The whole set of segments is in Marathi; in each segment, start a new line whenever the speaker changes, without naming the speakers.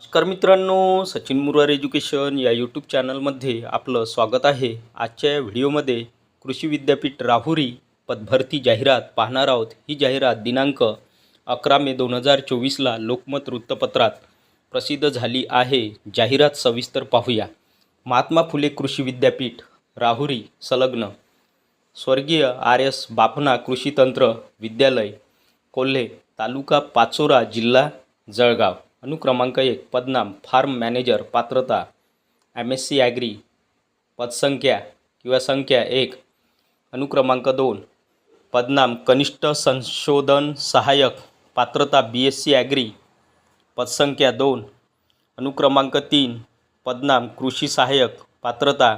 नमस्कार मित्रांनो सचिन मुरार एज्युकेशन या यूट्यूब चॅनलमध्ये आपलं स्वागत आहे. आजच्या या व्हिडिओमध्ये कृषी विद्यापीठ राहुरी पदभरती जाहिरात पाहणार आहोत. ही जाहिरात दिनांक अकरा मे दोन हजार चोवीसला लोकमत वृत्तपत्रात प्रसिद्ध झाली आहे. जाहिरात सविस्तर पाहूया. महात्मा फुले कृषी विद्यापीठ राहुरी संलग्न. स्वर्गीय आर एस बापना कृषी तंत्र विद्यालय कोल्हे तालुका पाचोरा जिल्हा जळगाव. अनुक्रमांक एक पदनाम फार्म मॅनेजर पात्रता एम एस सी ॲग्री पदसंख्या किंवा संख्या एक अनुक्रमांक दोन पदनाम कनिष्ठ संशोधन सहाय्यक पात्रता बी एस सी ॲग्री पदसंख्या दोन अनुक्रमांक तीन पदनाम कृषी सहाय्यक पात्रता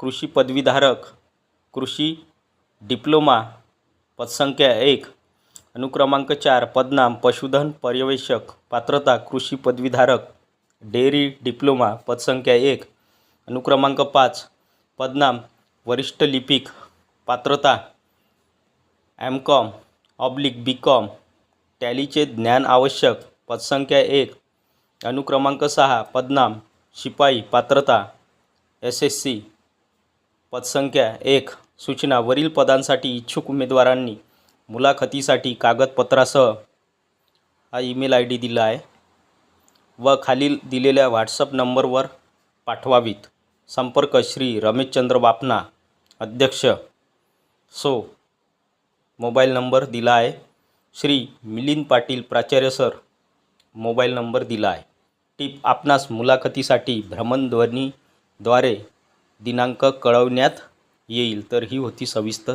कृषी पदवीधारक कृषी डिप्लोमा पदसंख्या एक अनुक्रमांक चार पदनाम पशुधन पर्यवेक्षक पात्रता कृषी पदवीधारक डेअरी डिप्लोमा पदसंख्या एक. अनुक्रमांक पाच पदनाम वरिष्ठ लिपिक पात्रता M com oblique B com टॅलीचे ज्ञान आवश्यक पदसंख्या एक. अनुक्रमांक सहा पदनाम शिपाई पात्रता एस एस सी पदसंख्या एक. सूचना वरील पदांसाठी इच्छुक उमेदवारांनी मुलाखतीसाठी कागदपत्रासह हा ईमेल आय डी दिला आहे व खालील दिलेल्या व्हॉट्सअप नंबरवर पाठवावीत. संपर्क श्री रमेशचंद्र बापना अध्यक्ष. सो मोबाईल नंबर दिला आहे. श्री मिलिंद पाटील प्राचार्य सर मोबाईल नंबर दिला आहे. टीप आपणास मुलाखतीसाठी भ्रमणध्वनीद्वारे दिनांक कळवण्यात येईल तर ही होती सविस्तर